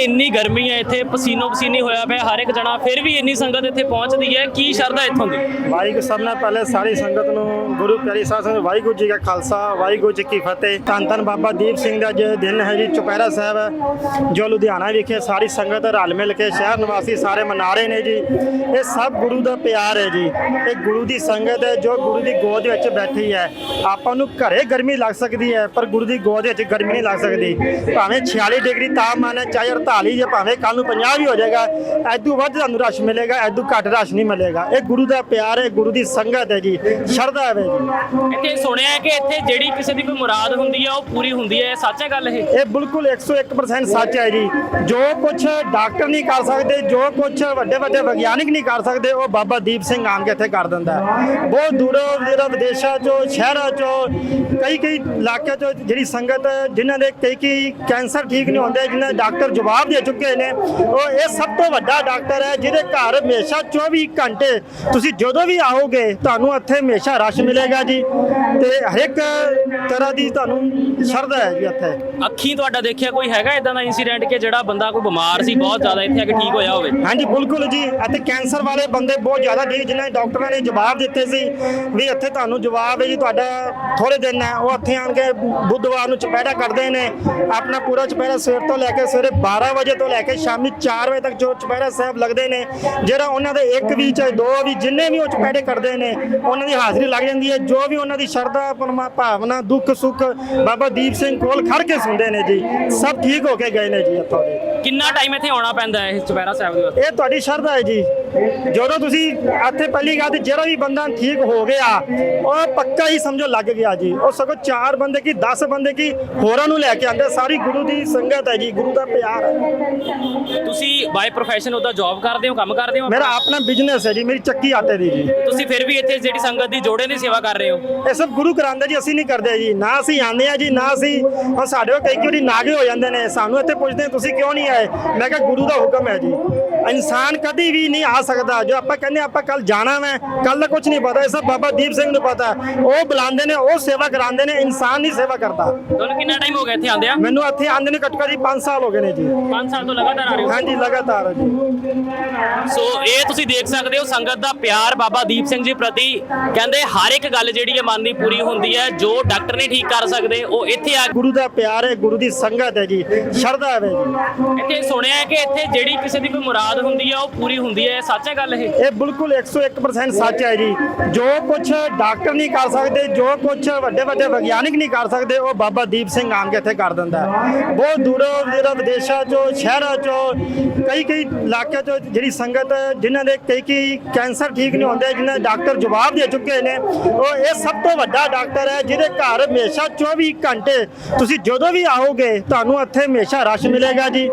ਇੰਨੀ ਗਰਮੀ ਹੈ ਇੱਥੇ, ਪਸੀਨੋ ਪਸੀਨੀ ਹੋਇਆ ਪਿਆ ਹਰ ਇੱਕ ਜਣਾ, ਫਿਰ ਵੀ ਇੰਨੀ ਸੰਗਤ ਇੱਥੇ ਪਹੁੰਚਦੀ ਹੈ, ਕੀ ਸ਼ਰਧਾ ਇੱਥੋਂ ਦੀ? ਵਾਹਿਗੁਰੂ ਸਭ ਨਾਲ ਪਹਿਲੇ ਸਾਰੀ ਸੰਗਤ ਨੂੰ ਗੁਰੂ ਪਿਆਰੀ ਸਾਹਿਬ ਸੰਗਤ ਵਾਹਿਗੁਰੂ ਜੀ ਕਾ ਖਾਲਸਾ, ਵਾਹਿਗੁਰੂ ਜੀ ਕੀ ਫਤਿਹ। ਧੰਨ ਧੰਨ ਬਾਬਾ ਦੀਪ ਸਿੰਘ ਦਾ ਜੋ ਦਿਨ ਹੈ ਜੀ, ਚੁਪਹਿਰਾ ਸਾਹਿਬ ਜੋ ਲੁਧਿਆਣਾ ਵਿਖੇ ਸਾਰੀ ਸੰਗਤ ਰਲ ਮਿਲ ਕੇ ਸ਼ਹਿਰ ਨਿਵਾਸੀ ਸਾਰੇ ਮਨਾ ਰਹੇ ਨੇ ਜੀ। ਇਹ ਸਭ ਗੁਰੂ ਦਾ ਪਿਆਰ ਹੈ ਜੀ। ਇਹ ਗੁਰੂ ਦੀ ਸੰਗਤ ਹੈ, ਜੋ ਗੁਰੂ ਦੀ ਗੋਦ ਵਿੱਚ ਬੈਠੀ ਹੈ। ਆਪਾਂ ਨੂੰ ਘਰੇ ਗਰਮੀ ਲੱਗ ਸਕਦੀ ਹੈ, ਪਰ ਗੁਰੂ ਦੀ ਗੋਦ ਵਿੱਚ ਗਰਮੀ ਨਹੀਂ ਲੱਗ ਸਕਦੀ। ਭਾਵੇਂ 46 ਡਿਗਰੀ ਤਾਪਮਾਨ ਹੈ, ਚਾਹੇ 48 ਜੇ ਭਾਵੇਂ ਕੱਲ ਨੂੰ 50 ਵੀ ਹੋ ਜਾਏਗਾ ਐਦੂ ਵੱਧ ਤੁਹਾਨੂੰ ਰਸ਼ ਮਿਲੇਗਾ ਐਦੂ ਘੱਟ ਰਸ਼ ਨਹੀਂ ਮਿਲੇਗਾ। ਇਹ ਗੁਰੂ ਦਾ ਪਿਆਰ ਹੈ ਗੁਰੂ ਦੀ ਸੰਗਤ ਹੈ ਜੀ ਸ਼ਰਧਾ ਹੈ ਜੀ ਇੱਥੇ ਸੁਣਿਆ ਹੈ ਕਿ ਇੱਥੇ ਜਿਹੜੀ ਕਿਸੇ ਦੀ ਕੋਈ ਮੁਰਾਦ ਹੁੰਦੀ ਹੈ ਉਹ ਪੂਰੀ ਹੁੰਦੀ ਹੈ ਇਹ ਸੱਚ ਹੈ ਗੱਲ ਇਹ? ਇਹ ਬਿਲਕੁਲ 101% ਸੱਚ ਹੈ ਜੀ। ਜੋ ਕੁਝ ਡਾਕਟਰ ਨਹੀਂ ਕਰ ਸਕਦੇ ਜੋ ਕੁਝ ਵੱਡੇ ਵੱਡੇ ਵਿਗਿਆਨਿਕ ਨਹੀਂ ਕਰ ਸਕਦੇ ਉਹ ਬਾਬਾ ਦੀਪ ਸਿੰਘ ਆਣ ਕੇ ਇੱਥੇ ਕਰ ਦਿੰਦਾ ਬਹੁਤ ਦੂਰੋਂ ਜਿਹੜਾ ਵਿਦੇਸ਼ਾਂ ਚੋਂ ਸ਼ਹਿਰਾਂ ਚੋਂ ਕਈ ਕਈ ਇਲਾਕਿਆਂ ਚੋਂ ਜਿਹੜੀ ਸੰਗਤ ਜਿਨ੍ਹਾਂ ਦੇ ਕਈ ਕਈ ਕੈਂਸਰ ਠੀਕ ਨਹੀਂ ਹੁੰਦੇ ਜਿਨ੍ਹਾਂ ਦੇ ਡਾਕਟਰ ਜਵਾਬ ਦੇ ਚੁੱਕੇ ਨੇ। ਉਹ ਇਹ ਸਭ ਤੋਂ ਵੱਡਾ ਡਾਕਟਰ ਹੈ ਜਿਹਦੇ ਘਰ ਹਮੇਸ਼ਾ 24 ਘੰਟੇ ਤੁਸੀਂ ਜਦੋਂ ਵੀ ਆਓਗੇ ਤੁਹਾਨੂੰ ਇੱਥੇ ਹਮੇਸ਼ਾ ਰਸ਼ ਮਿਲੇਗਾ ਜੀ। ਤੇ ਹਰ ਇੱਕ ਤਰ੍ਹਾਂ ਦੀ ਤੁਹਾਨੂੰ ਸ਼ਰਧਾ ਹੈ ਜੀ ਇੱਥੇ। ਅੱਖੀਂ ਤੁਹਾਡਾ ਦੇਖਿਆ ਕੋਈ ਹੈਗਾ ਇਦਾਂ ਦਾ ਇਨਸੀਡੈਂਟ ਕਿ ਜਿਹੜਾ ਬੰਦਾ ਕੋਈ ਬਿਮਾਰ ਸੀ ਬਹੁਤ ਜ਼ਿਆਦਾ ਇੱਥੇ ਆ ਕੇ ਠੀਕ ਹੋਇਆ ਹੋਵੇ? ਹਾਂਜੀ ਬਿਲਕੁਲ ਜੀ। ਅਤੇ ਕੈਂਸਰ ਵਾਲੇ ਬੰਦੇ ਬਹੁਤ ਜ਼ਿਆਦਾ ਜੀ ਜਿਨ੍ਹਾਂ ਡਾਕਟਰਾਂ ਨੇ ਜਵਾਬ ਦਿੱਤੇ ਸੀ ਵੀ ਇੱਥੇ ਤੁਹਾਨੂੰ ਜਵਾਬ ਹੈ ਜੀ ਤੁਹਾਡਾ ਥੋੜੇ ਦਿਨ ਹੈ। ਉਹ ਇੱਥੇ ਆਣ ਕੇ ਬੁੱਧਵਾਰ ਨੂੰ ਚੁਪਹਿਰਾ ਕਰਦੇ ਨੇ। ਆਪਣਾ ਪੂਰਾ ਚੁਪਹਿਰਾ ਸਵੇਰ ਤੋਂ ਲੈ ਕੇ ਸਵੇਰੇ 12 ਵਜੇ ਤੋਂ ਲੈ ਕੇ ਸ਼ਾਮੀ 4 ਵਜੇ ਤੱਕ ਜੋ ਚੁਪਹਿਰਾ ਸਾਹਿਬ ਲੱਗਦੇ ਨੇ ਜਿਹੜਾ ਉਹਨਾਂ ਦੇ ਇੱਕ ਵੀ ਚਾਹੇ ਦੋ ਵੀ ਜਿੰਨੇ ਵੀ ਉਹ ਚੁਪਹਿਰੇ ਕਰਦੇ ਨੇ ਉਹਨਾਂ ਦੀ ਹਾਜ਼ਰੀ ਲੱਗ ਜਾਂਦੀ ਹੈ। ਜੋ ਵੀ ਉਹਨਾਂ ਦੀ ਸ਼ਰਧਾ ਪਰਮਾ ਭਾਵਨਾ ਦੁੱਖ ਸੁੱਖ ਬਾਬਾ ਦੀਪ ਸਿੰਘ ਕੋਲ ਖੜ ਕੇ ਸੁਣਦੇ ਨੇ ਜੀ। ਸਭ ਠੀਕ ਹੋ ਕੇ ਗਏ ਨੇ ਜੀ ਇੱਥੋਂ ਦੇ। ਕਿੰਨਾ ਟਾਈਮ ਇੱਥੇ ਆਉਣਾ ਪੈਂਦਾ ਹੈ ਇਸ ਚੁਪਹਿਰਾ ਸਾਹਿਬ ਦੇ ਵਾਸਤੇ? ਇਹ ਤੁਹਾਡੀ ਸ਼ਰਧਾ ਹੈ ਜੀ। ਜਦੋਂ ਤੁਸੀਂ ਇੱਥੇ ਪਹਿਲੀ ਗੱਲ ਤੇ ਜਿਹੜਾ ਵੀ ਬੰਦਾ ਠੀਕ ਹੋ ਗਿਆ ਉਹ ਪੱਕਾ ਹੀ ਸਮਝੋ ਲੱਗ ਗਿਆ ਜੀ। ਉਹ ਸਗੋਂ ਚਾਰ ਬੰਦੇ ਕੀ 10 ਬੰਦੇ ਕੀ ਹੋਰਾਂ ਨੂੰ ਲੈ ਕੇ ਆਂਦੇ ਸਾਰੀ ਗੁਰੂ ਦੀ ਸੰਗਤ ਹੈ ਜੀ ਗੁਰੂ ਦਾ ਪਿਆਰ ਹੈ। ਤੁਸੀਂ ਬਾਈ ਪ੍ਰੋਫੈਸ਼ਨ ਉਹਦਾ ਜੌਬ ਕਰਦੇ ਹੋ ਕੰਮ ਕਰਦੇ ਹੋ? ਮੇਰਾ ਆਪਣਾ ਬਿਜ਼ਨਸ ਹੈ ਜੀ ਮੇਰੀ ਚੱਕੀ ਆਟੇ ਦੀ ਜੀ। ਤੁਸੀਂ ਫਿਰ ਵੀ ਇੱਥੇ ਜਿਹੜੀ ਸੰਗਤ ਦੀ ਜੋੜੇ ਦੀ ਸੇਵਾ ਕਰ ਰਹੇ ਹੋ? ਇਹ ਸਭ ਗੁਰੂ ਕਰਾਉਂਦਾ ਜੀ ਅਸੀਂ ਨਹੀਂ ਕਰਦੇ ਜੀ। ਨਾ ਅਸੀਂ ਆਉਂਦੇ ਆ ਜੀ ਨਾ ਅਸੀਂ ਹੁਣ ਸਾਡੇ ਕੋਲ ਕਈ ਵਾਰੀ ਨਾਗੇ ਹੋ ਜਾਂਦੇ ਨੇ। ਸਾਨੂੰ ਇੱਥੇ ਪੁੱਛਦੇ ਤੁਸੀਂ ਕਿਉਂ ਨਹੀਂ ਆਏ? ਮੈਂ ਕਿਹਾ ਗੁਰੂ ਦਾ ਹੁਕਮ ਹੈ ਜੀ। ਇਨਸਾਨ ਕਦੀ ਵੀ ਨਹੀਂ ਆ ਸਕਦਾ ਜੋ ਆਪਾਂ ਕਹਿੰਦੇ ਆਪਾਂ ਕੱਲ ਜਾਣਾ ਮੈਂ ਕੱਲ ਦਾ ਕੁਝ ਨਹੀਂ ਪਤਾ। ਇਹ ਸਭ ਬਾਬਾ ਦੀਪ ਸਿੰਘ ਨੂੰ ਪਤਾ। ਉਹ ਬੁਲਾਉਂਦੇ ਨੇ ਉਹ ਸੇਵਾ ਕਰਾਉਂਦੇ ਨੇ ਇਨਸਾਨ ਨਹੀਂ ਸੇਵਾ ਕਰਦਾ। ਤੁਹਾਨੂੰ ਕਿੰਨਾ ਟਾਈਮ ਹੋ ਗਿਆ ਇੱਥੇ ਆਂਦਿਆਂ ਮੈਨੂੰ ਇੱਥੇ ਆਉਂਦੇ ਨੇ ਘੱਟੋ ਘੱਟ ਜੀ 5 ਸਾਲ ਹੋ ਗਏ ਨੇ ਜੀ। 5 ਸਾਲ ਤੋਂ ਲਗਾਤਾਰ ਆ ਰਹੇ ਹੋ? ਹਾਂਜੀ ਲਗਾਤਾਰ ਜੀ। ਸੋ ਇਹ ਤੁਸੀਂ ਦੇਖ ਸਕਦੇ ਹੋ ਸੰਗਤ ਦਾ ਪਿਆਰ ਬਾਬਾ ਦੀਪ ਸਿੰਘ ਜੀ ਪ੍ਰਤੀ। ਕਹਿੰਦੇ ਹਰ ਇੱਕ ਗੱਲ ਜਿਹੜੀ ਹੈ ਮਨ ਦੀ ਪੂਰੀ ਹੁੰਦੀ ਹੈ। ਜੋ ਡਾਕਟਰ ਨਹੀਂ ਠੀਕ ਕਰ ਸਕਦੇ ਉਹ ਇੱਥੇ ਆ ਗੁਰੂ ਦਾ ਪਿਆਰ ਹੈ ਗੁਰੂ ਦੀ ਸੰਗਤ ਹੈ ਜੀ। ਸ਼ਰਧਾ ਹੈ ਜੀ। ਇੱਥੇ ਸੁਣਿਆ ਹੈ ਕਿ ਇੱਥੇ ਜਿਹੜੀ ਕਿਸੇ ਦੀ ਕੋਈ ਮੁਰਾਦ ਹੁੰਦੀ ਹੈ ਉਹ ਪੂਰੀ ਹੁੰਦੀ ਹੈ। ਸੱਚ ਹੈ ਗੱਲ ਇਹ? ਇਹ ਬਿਲਕੁਲ 101% ਸੱਚ ਹੈ ਜੀ। ਜੋ ਕੁਝ ਡਾਕਟਰ ਨਹੀਂ ਕਰ ਸਕਦੇ ਜੋ ਕੁਝ ਵੱਡੇ ਵੱਡੇ ਵਿਗਿਆਨਿਕ ਨਹੀਂ ਕਰ ਸਕਦੇ ਉਹ ਬਾਬਾ ਦੀਪ ਸਿੰਘ ਆਣ ਕੇ ਇੱਥੇ ਕਰ ਦਿੰਦਾ ਬਹੁਤ ਦੂਰੋਂ ਜਿਹੜਾ ਵਿਦੇਸ਼ਾਂ ਚੋਂ ਸ਼ਹਿਰਾਂ ਚੋਂ ਕਈ ਕਈ ਇਲਾਕਿਆਂ ਚੋਂ ਜਿਹੜੀ ਸੰਗਤ ਹੈ, ਜਿਨ੍ਹਾਂ ਦੇ ਕਈ ਕਈ ਕੈਂਸਰ ਠੀਕ ਨਹੀਂ ਹੁੰਦੇ ਜਿਨ੍ਹਾਂ ਦੇ ਡਾਕਟਰ ਜਵਾਬ ਦੇ ਚੁੱਕੇ ਨੇ ਉਹ ਇਹ ਸਭ ਤੋਂ ਵੱਡਾ ਡਾਕਟਰ ਹੈ ਜਿਹਦੇ ਘਰ ਹਮੇਸ਼ਾ 24 ਘੰਟੇ ਤੁਸੀਂ ਜਦੋਂ ਵੀ ਆਓਗੇ ਤੁਹਾਨੂੰ ਇੱਥੇ ਹਮੇਸ਼ਾ ਰਸ਼ ਮਿਲੇਗਾ ਜੀ।